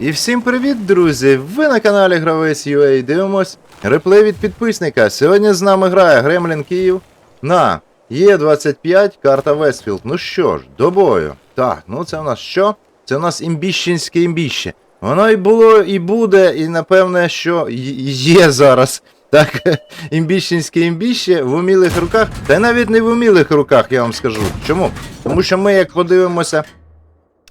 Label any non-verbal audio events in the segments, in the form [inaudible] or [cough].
І всім привіт, друзі! Ви на каналі Гравець UA дивимось реплей від підписника. Сьогодні з нами грає Гремлін Київ на Є25, карта Вестфілд. Ну що ж, до бою. Так, ну це у нас що? Це у нас імбіщенське імбіще. Воно і було, і буде, і напевне, що є зараз. Так, [laughs] імбіщенське імбіще в умілих руках, та й навіть не в умілих руках, я вам скажу. Чому? Тому що ми, як подивимося,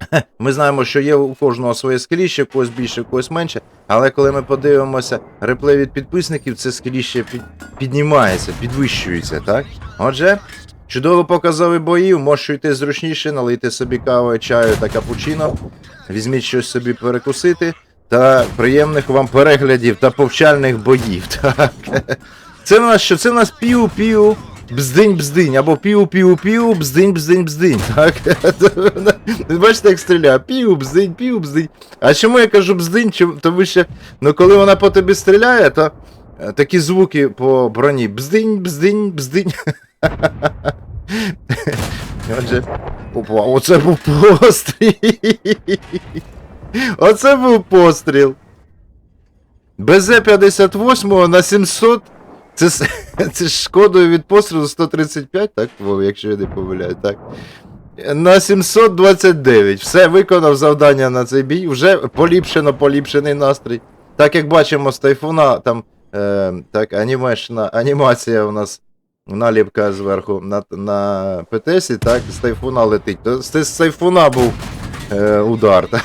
[laughs] ми знаємо, що є у кожного своє скеліще, когось більше, когось менше. Але коли ми подивимося реплей від підписників, це скеліще під, піднімається, підвищується, так? Отже, чудово показові боїв, можеш йти зручніше, налийте собі каву, чаю та капучино, візьміть щось собі перекусити. Та приємних вам переглядів та повчальних боїв. [laughs] Так. Це в нас що? Це в нас пів-пів. Бздинь, бздинь, або пів, пів, пів, бздинь, бздинь, бздинь. [laughs] Так? Бачите, як стріляє? Пів, бздинь, пів, бздинь. А чому я кажу бздинь? Тому що ну, коли вона по тобі стріляє, то е, такі звуки по броні. Бздинь, бздинь, бздинь. [laughs] Отже, опа, оце був постріл. [laughs] Оце був постріл. БЗ-58 на 700. Це, [laughs] це шкодою від пострілу 135, так, Вов, якщо я не помиляю, так. На 729. Все виконав завдання на цей бій. Вже поліпшено, поліпшений настрій. Так як бачимо з тайфуна, там е, так, анімешна, анімація у нас наліпка зверху на, на ПТСі, так, з тайфуна летить. То з тайфуна був е, удар. [laughs]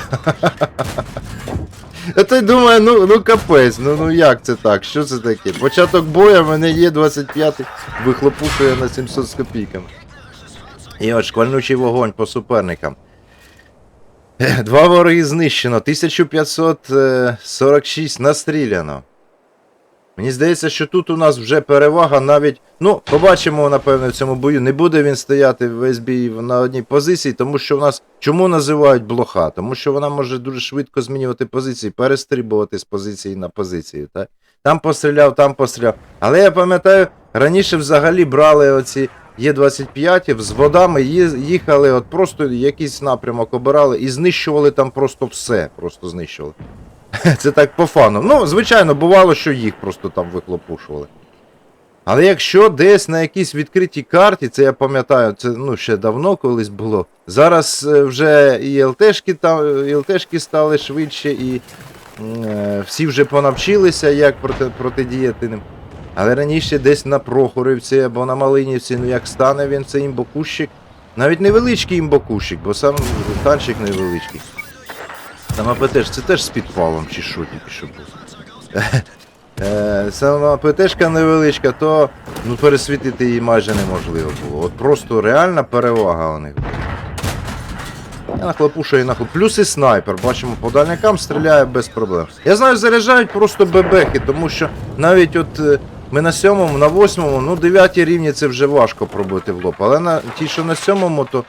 А ти думає, ну, ну капець, ну ну як це так? Що це таке? Початок боя в мене є 25 вихлопушує на 700 з копійками. І от шквальнучий вогонь по суперникам. Два вороги знищено, 1546 настріляно. Мені здається, що тут у нас вже перевага навіть. Ну, побачимо, напевно, в цьому бою. Не буде він стояти весь бій на одній позиції, тому що в нас. Чому називають блоха? Тому що вона може дуже швидко змінювати позиції, перестрибувати з позиції на позицію. Так? Там постріляв, там постріляв. Але я пам'ятаю, раніше взагалі брали оці Є25 з водами, їхали, от просто якийсь напрямок обирали і знищували там просто все. Просто знищували. [laughs] Це так по фану. Ну, звичайно, бувало, що їх просто там виклопушували. Але якщо десь на якійсь відкритій карті, це я пам'ятаю, це ну, ще давно колись було. Зараз е, вже і ЛТшки, там, і ЛТшки стали швидше, і е, всі вже понавчилися, як проти, протидіяти ним. Але раніше десь на Прохорівці або на Малинівці, ну як стане він цей імбокущик. Навіть невеличкий імбокущик, бо сам танчик невеличкий. АПТ, це теж з підпалом чи що тільки що був. [laughs] Е, Сама ПТшка невеличка, то ну, пересвітити її майже неможливо було. От просто реальна перевага у них була. Я нахлопушую і нахлоп. Плюс і снайпер, бачимо, по дальникам стріляє без проблем. Я знаю, заряджають просто бебехи, тому що навіть от е, ми на сьомому, на восьмому, ну дев'яті рівні це вже важко пробити в лоб. Але на ті, що на сьомому, то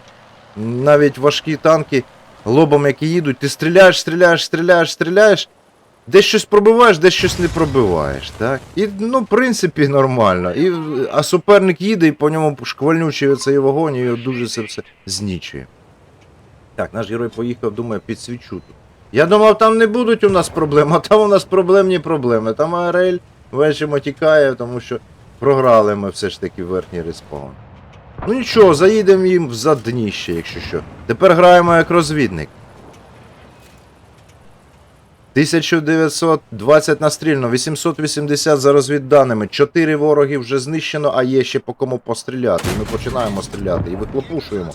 навіть важкі танки лобом, які їдуть, ти стріляєш, стріляєш, стріляєш, стріляєш. Десь щось пробиваєш, десь щось не пробиваєш, так? І, ну, в принципі, нормально. І, а суперник їде і по ньому шквальнючий цей вогонь і його дуже це все знічує. Так, наш герой поїхав, думаю, підсвічу тут. Я думав, там не будуть у нас проблем, а там у нас проблемні проблеми. Там АРЛ ввечері тікає, тому що програли ми все ж таки верхній респаун. Ну нічого, заїдемо їм в задніще, якщо що. Тепер граємо як розвідник. 1920 настрільно, 880 за розвідданими, 4 вороги вже знищено, а є ще по кому постріляти. І ми починаємо стріляти і вихлопушуємо.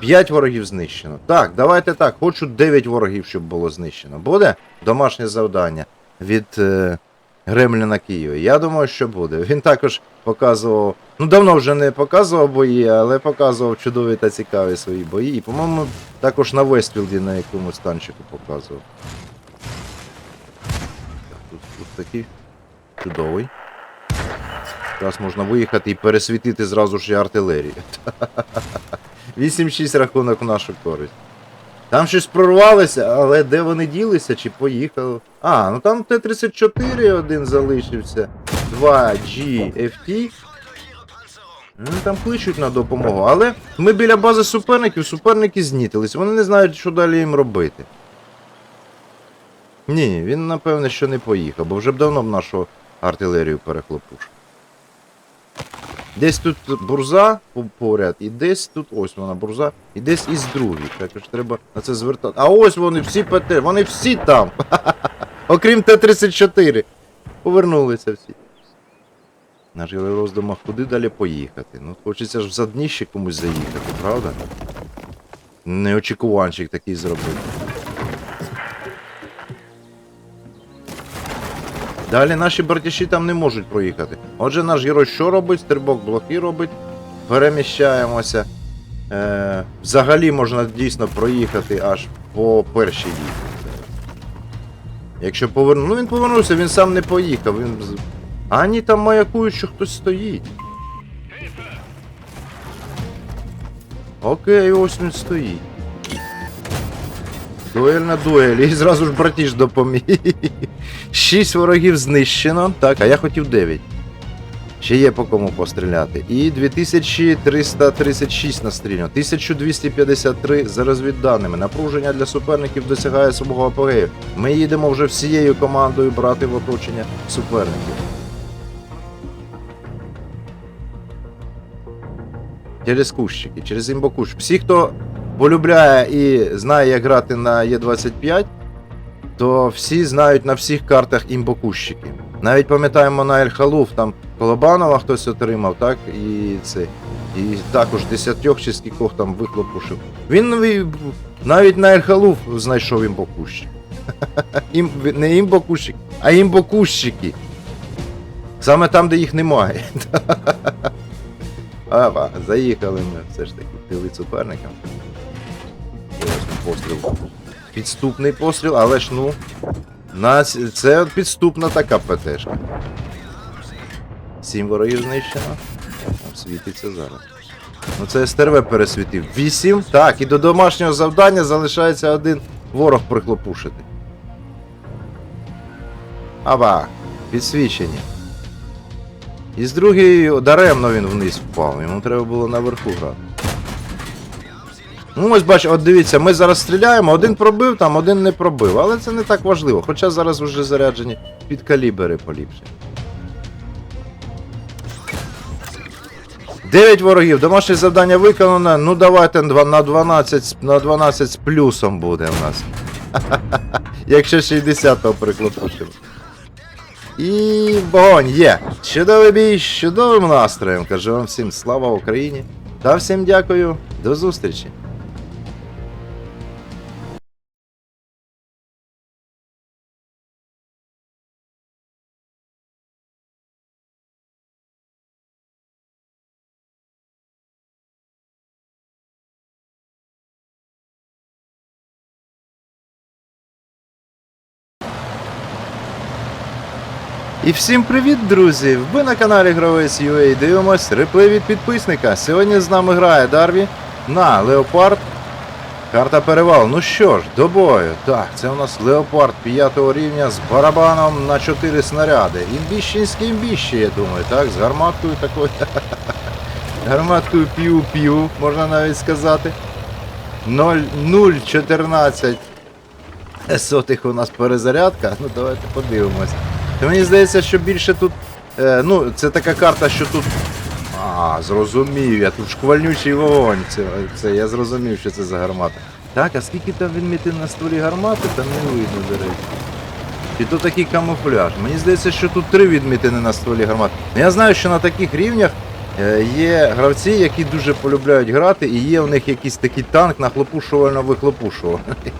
5 ворогів знищено. Так, давайте так, хочу 9 ворогів, щоб було знищено. Буде домашнє завдання від е, Гремліна Києва. Я думаю, що буде. Він також показував. Ну, давно вже не показував бої, але показував чудові та цікаві свої бої. І, по-моєму, також на Вестфілді на якомусь танчику показував. Тут, тут такий чудовий. Зараз можна виїхати і пересвітити зразу ж і артилерію. [laughs] 8-6 рахунок в нашу користь. Там щось прорвалося, але де вони ділися чи поїхали? А, ну там Т-34 один залишився. 2 GFT. Ну, там кличуть на допомогу. Але ми біля бази суперників, суперники знітились. Вони не знають, що далі їм робити. Ні, він напевне, що не поїхав, бо вже б давно б нашу артилерію перехлопушив. Десь тут бурза поряд, і десь тут ось вона бурза, і десь із другий. Також треба на це звертати. А ось вони всі ПТ, вони всі там. [laughs] Окрім Т-34. Повернулися всі. Наш герой роздумав, куди далі поїхати. Ну, хочеться ж в задніще комусь заїхати, правда? Неочікуванчик такий зробити. Далі наші братіші там не можуть проїхати. Отже, наш герой що робить? Стрибок блоки робить. Переміщаємося. Е, взагалі можна дійсно проїхати аж по першій лінії. Якщо поверну. Ну він повернувся, він сам не поїхав. Він... А там маякують, що хтось стоїть. Окей, ось він стоїть. Дуель на дуелі, і зразу ж братіш допоміг. Шість ворогів знищено. Так, а я хотів 9. Ще є по кому постріляти. І 2336 настріляно. 1253 за розвідданими. Напруження для суперників досягає свого апогею. Ми їдемо вже всією командою брати в оточення суперників. Через кущики, через імбокущ. Всі, хто полюбляє і знає, як грати на Є25, то всі знають на всіх картах імбокущики. Навіть пам'ятаємо на Ельхалуф, там Колобанова хтось отримав, так? І це. І також десятьох чи скількох там вихлопушив. Він навіть на Ельхалуф знайшов імбокущик. [laughs] Ім, не імбокущик, а імбокущики. Саме там, де їх немає. [laughs] Ава, заїхали ми все ж таки в тили суперникам. Постріл. Підступний постріл, але ж ну. Нас... Це підступна така ПТшка. Сім ворогів знищено. Там світиться зараз. Ну це СТРВ пересвітив. Вісім. Так, і до домашнього завдання залишається один ворог прихлопушити. Ава, підсвічені. І з другої даремно він вниз впав. Йому треба було наверху грати. Ну ось бач, от дивіться, ми зараз стріляємо, один пробив, там один не пробив, але це не так важливо. Хоча зараз вже заряджені під калібри поліпше. 9 ворогів, домашнє завдання виконано. Ну давайте на 12, з- на 12 з плюсом буде в нас. [laughs] Якщо 60-го приклопушимо. І вогонь є. Чудовий бій чудовим настроєм. Кажу вам всім слава Україні. Та всім дякую. До зустрічі. І всім привіт, друзі! Ви на каналі Гравець UA дивимось реплей від підписника. Сьогодні з нами грає Дарві на Леопард. Карта перевал. Ну що ж, до бою. Так, це у нас Леопард 5 рівня з барабаном на 4 снаряди. Імбіщенське імбіще, я думаю, так? З гарматкою такою. [laughs] Гарматкою пів-пів, можна навіть сказати. 0,014 сотих у нас перезарядка. Ну давайте подивимось. То мені здається, що більше тут. Е, ну, це така карта, що тут. А, зрозумів, я тут шквальнючий вогонь. Це, це я зрозумів, що це за гармата. Так, а скільки там відмітин на стволі гармати, там не видно, до речі. І то такий камуфляж. Мені здається, що тут три відмітини на стволі гармати. Ну, Я знаю, що на таких рівнях е, є гравці, які дуже полюбляють грати, і є у них якийсь такий танк нахлопушувально-вихлопушувальний.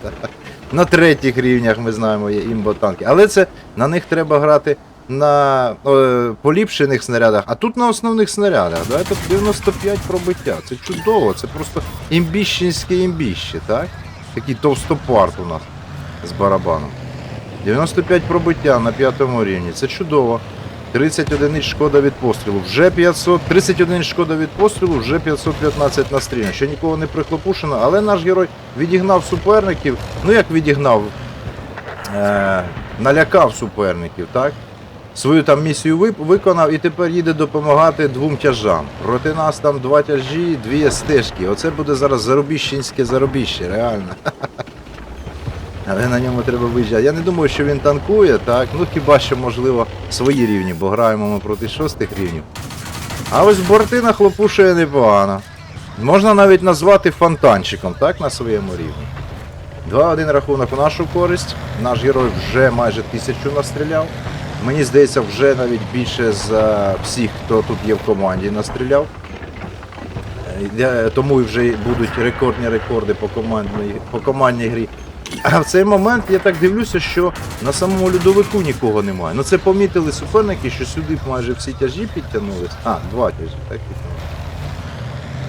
На третіх рівнях ми знаємо є імботанки. Але це на них треба грати на е, поліпшених снарядах, а тут на основних снарядах. Да? Тут 95 пробиття. Це чудово, це просто імбіщенське імбіще, так? Такий товстопарт у нас з барабаном. 95 пробиття на п'ятому рівні. Це чудово. 30 одиниць шкода від пострілу. Вже 500, 30 одиниць шкода від пострілу, вже 515 настріляно. Ще нікого не прихлопушено, але наш герой відігнав суперників. Ну як відігнав? Е, налякав суперників, так? Свою там місію виконав і тепер їде допомагати двом тяжам. Проти нас там два тяжі, дві стежки. Оце буде зараз заробіщенське заробіще, реально. [laughs] Але на ньому треба виїжджати. Я не думаю, що він танкує, так. Ну хіба що, можливо, свої рівні, бо граємо ми проти шостих рівнів. А ось борти нахлопушує непогано. Можна навіть назвати фонтанчиком, так, на своєму рівні. 2-1 рахунок у нашу користь. Наш герой вже майже тисячу настріляв. Мені здається, вже навіть більше за всіх, хто тут є в команді, настріляв. Е, Тому вже будуть рекордні рекорди по командній, по командній грі. А в цей момент я так дивлюся, що на самому льодовику нікого немає. Ну це помітили суперники, що сюди майже всі тяжі підтягнулись. А, два тяжі, так підтягнулись.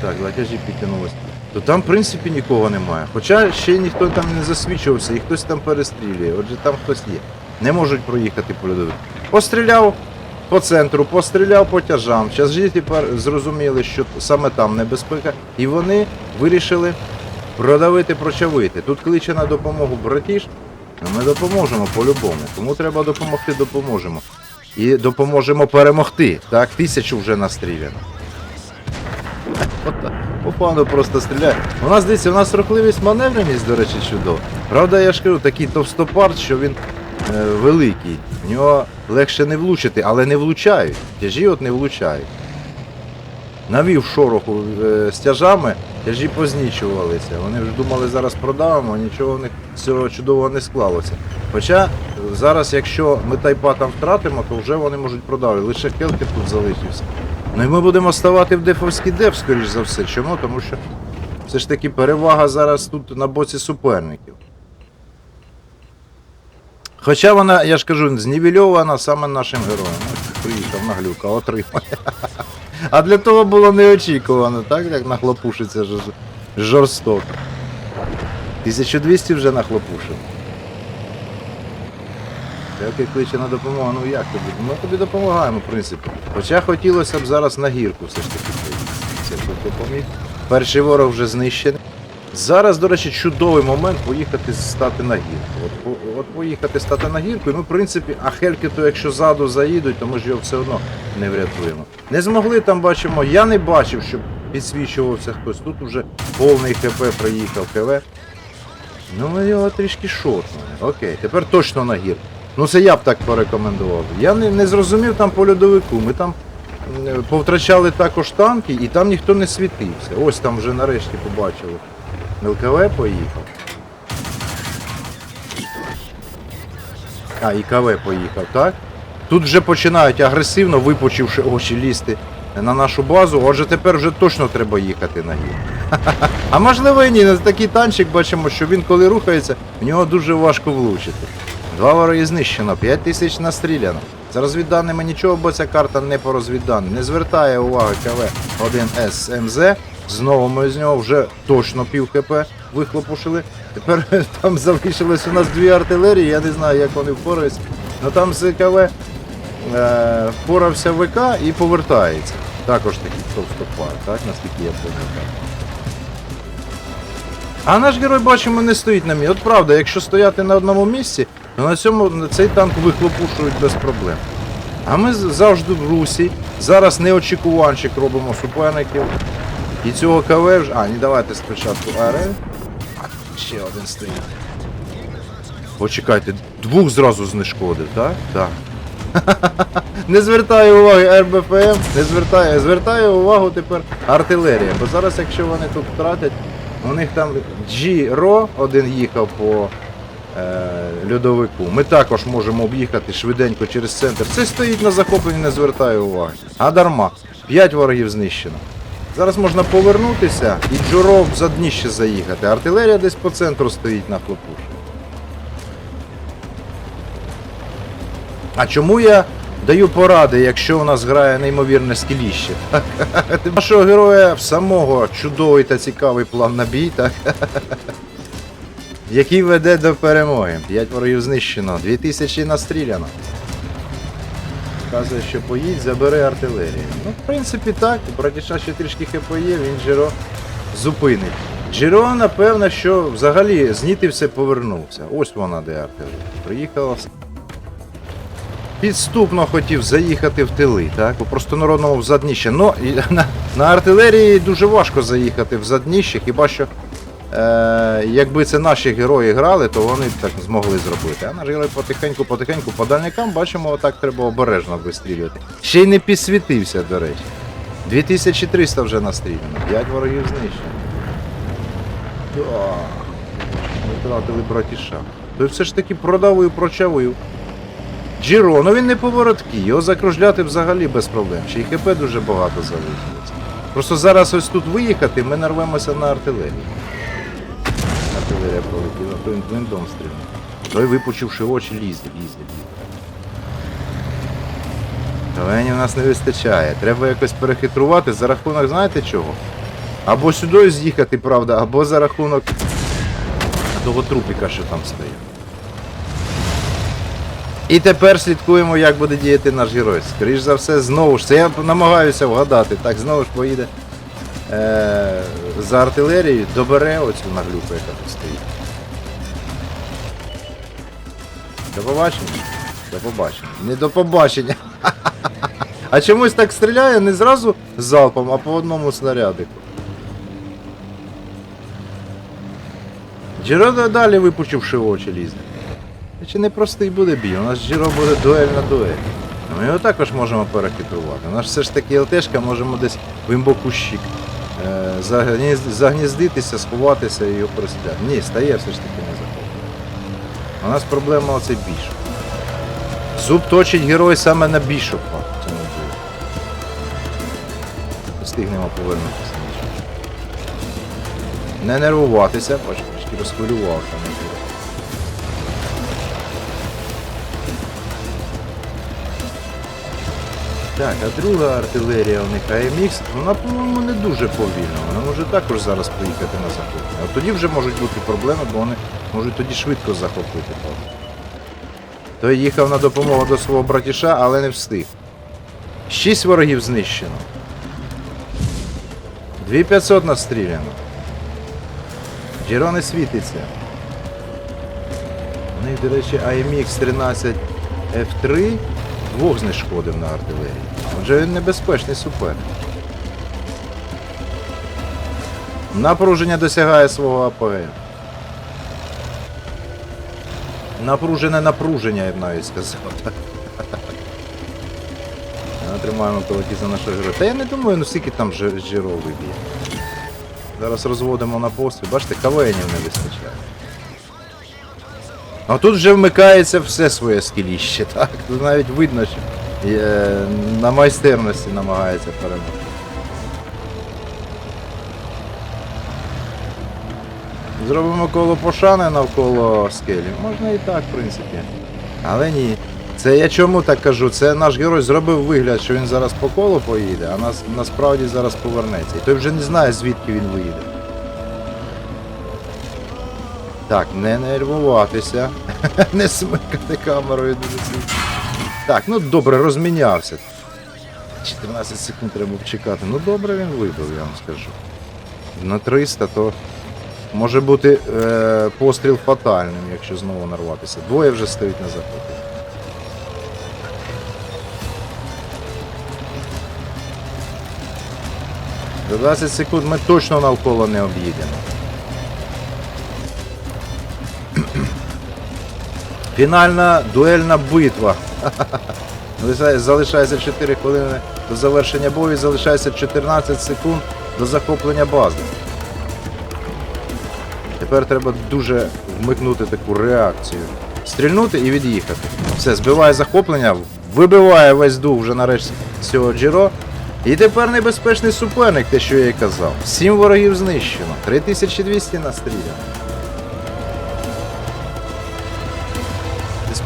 Так, два тяжі підтягнулись. То там, в принципі, нікого немає. Хоча ще ніхто там не засвічувався і хтось там перестрілює. Отже, там хтось є. Не можуть проїхати по льодовику. Постріляв по центру, постріляв по тяжам. Тяжі тепер зрозуміли, що саме там небезпека, і вони вирішили продавити, прочавити. Тут кличе на допомогу братіж, ну ми допоможемо по-любому. Кому треба допомогти, допоможемо. І допоможемо перемогти. Так, тисячу вже настріляно. [laughs] По пану просто стріляє. У нас дивіться, у нас рухливість маневреність, до речі, чудова. Правда, я ж кажу, такий товстопарт, що він е, великий. В нього легше не влучити, але не влучають. Тяжі от не влучають. Навів шороху е, тяжі познічувалися. Вони вже думали, зараз продавимо, нічого в них цього чудового не склалося. Хоча зараз, якщо ми тайпа там втратимо, то вже вони можуть продавити. Лише Келки тут залишився. Ну і ми будемо ставати в дефовський деф, скоріш за все. Чому? Тому що все ж таки перевага зараз тут на боці суперників. Хоча вона, я ж кажу, знівельована саме нашим героєм. Приїхав на глюка, отримає. А для того було неочікувано, так як нахлопушиться жорстоко. 1200 вже нахлопушив. Як кличе на допомогу, ну як тобі? Ми тобі допомагаємо, в принципі. Хоча хотілося б зараз на гірку все ж таки. Це хто допоміг. Перший ворог вже знищений. Зараз, до речі, чудовий момент поїхати стати на гірку. От, от поїхати стати на гірку, і ми, в принципі, а хельки, то якщо ззаду заїдуть, то ми ж його все одно не врятуємо. Не змогли там бачимо, я не бачив, щоб підсвічувався хтось. Тут вже повний ХП приїхав КВ. Ну, ми його трішки шотнули. Окей, тепер точно на гірку. Ну це я б так порекомендував. Я не, не зрозумів там по льодовику. Ми там повтрачали також танки і там ніхто не світився. Ось там вже нарешті побачили. ЛКВ поїхав. А, і КВ поїхав, так? Тут вже починають агресивно, випучивши очі лізти на нашу базу. Отже, тепер вже точно треба їхати на гір. [laughs] А можливо і ні, на такий танчик бачимо, що він коли рухається, в нього дуже важко влучити. Два вороги знищено, 5 тисяч настріляно. За розвідданими нічого, бо ця карта не по розвідданим. Не звертає уваги КВ-1С МЗ. Знову ми з нього вже точно пів ХП вихлопушили. Тепер [laughs] там залишилось у нас дві артилерії, я не знаю, як вони впораються. Ну там з КВ е, впорався ВК і повертається. Також такий товстопар, так, наскільки я пам'ятаю. А наш герой, бачимо, не стоїть на місці. От правда, якщо стояти на одному місці, то на цьому цей танк вихлопушують без проблем. А ми завжди в русі. Зараз неочікуванчик робимо суперників. І цього КВ вже. А, ні, давайте спочатку АРЛ. Ще один стоїть. Почекайте, двох зразу знешкодив, так? Так. [laughs] Не звертаю уваги РБФМ, не звертаю, звертаю увагу тепер артилерія. Бо зараз, якщо вони тут втратять, у них там G-RO один їхав по е, льодовику. Ми також можемо об'їхати швиденько через центр. Це стоїть на захопленні, не звертаю уваги. А дарма. П'ять ворогів знищено. Зараз можна повернутися і Джуро в задніще заїхати. Артилерія десь по центру стоїть на хлопуш. А чому я даю поради, якщо у нас грає неймовірне скіліще? [laughs] Нашого героя в самого чудовий та цікавий план на бій, так? [laughs] який веде до перемоги. П'ять ворогів знищено, 2000 настріляно. Вказує, що поїдь, забери артилерію. Ну, в принципі, так. Братіша ще трішки ХП є, він Джеро зупинить. Джеро, напевно, що взагалі знітився, повернувся. Ось вона де артилерія. Приїхала. Підступно хотів заїхати в тили, так? У простонародному в задніще. Ну, [laughs] на, на артилерії дуже важко заїхати в задніще, хіба що Е, якби це наші герої грали, то вони б так змогли зробити. А наш герой потихеньку, потихеньку по дальникам бачимо, отак треба обережно вистрілювати. Ще й не підсвітився, до речі. 2300 вже настріляно, 5 ворогів знищено. Витратили братіша. Той все ж таки продавив, прочавив. Джіро, ну він не поворотки, його закружляти взагалі без проблем. Ще й ХП дуже багато залишилося. Просто зараз ось тут виїхати, ми нарвемося на артилерію. Артилерія полетіла, то він блиндом стрільнув. Той випучивши очі, лізе, лізе, лізе. Кавені у нас не вистачає. Треба якось перехитрувати за рахунок, знаєте чого? Або сюди з'їхати, правда, або за рахунок того трупіка, що там стоїть. І тепер слідкуємо, як буде діяти наш герой. Скоріш за все, знову ж це я намагаюся вгадати. Так, знову ж поїде за артилерією, добере оцю наглюку, яка тут стоїть. До побачення? До побачення. Не до побачення. [laughs] А чомусь так стріляє не зразу залпом, а по одному снарядику. Джиро далі випучивши очі лізе. Чи не простий буде бій, у нас Джиро буде дуель на дуель. Ми його також можемо перехитрувати. У нас все ж таки ЛТшка, можемо десь в імбокущик е, загніздитися, сховатися і його перестріляти. Ні, стає все ж таки не захоплення. У нас проблема оцей бішоп. Зуб точить герой саме на в. Встигнемо повернутися. Не нервуватися, бачите, розхвилювався Так, а друга артилерія у них AMX, вона, по-моєму, не дуже повільна. Вона може також зараз поїхати на захоплення. А тоді вже можуть бути проблеми, бо вони можуть тоді швидко захопити. Той їхав на допомогу до свого братіша, але не встиг. Шість ворогів знищено. 2500 настріляно. Джеро не світиться. У них, до речі, AMX 13 F3 двох знешкодив на артилерії. Отже, він небезпечний суперник. Напруження досягає свого апогею. Напружене напруження, я б навіть сказав. Тримаємо кулаки за нашого героя. Та я не думаю, ну скільки там жи- жиров виб'є. Зараз розводимо на постріл. Бачите, кавенів не вистачає. А тут вже вмикається все своє скіліще, [laughs] так? Тут навіть видно, що е, на майстерності намагається перемогти. Зробимо коло пошани навколо скелі. Можна і так, в принципі. Але ні. Це я чому так кажу? Це наш герой зробив вигляд, що він зараз по колу поїде, а нас насправді зараз повернеться. І той вже не знає, звідки він виїде. Так, не нервуватися. [laughs] не смикати камерою. Так, ну добре, розмінявся. 14 секунд треба б чекати. Ну добре він вибив, я вам скажу. На 300 то може бути е, постріл фатальним, якщо знову нарватися. Двоє вже стоїть на захопі. За 20 секунд ми точно навколо не об'їдемо. Фінальна дуельна битва. [laughs] Залишається 4 хвилини до завершення бою, залишається 14 секунд до захоплення бази. Тепер треба дуже вмикнути таку реакцію. Стрільнути і від'їхати. Все, збиває захоплення, вибиває весь дух вже нарешті цього Джіро. І тепер небезпечний суперник, те, що я і казав. Сім ворогів знищено, 3200 настріляно.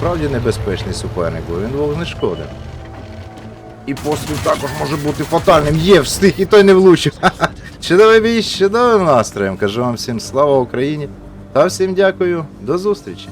Справді небезпечний суперник, бо він двох знешкодив. І постріл також може бути фатальним. Є, встиг, і той не влучив. [laughs] Чудовий бій, чудовим настроєм. Кажу вам всім слава Україні. Та всім дякую. До зустрічі.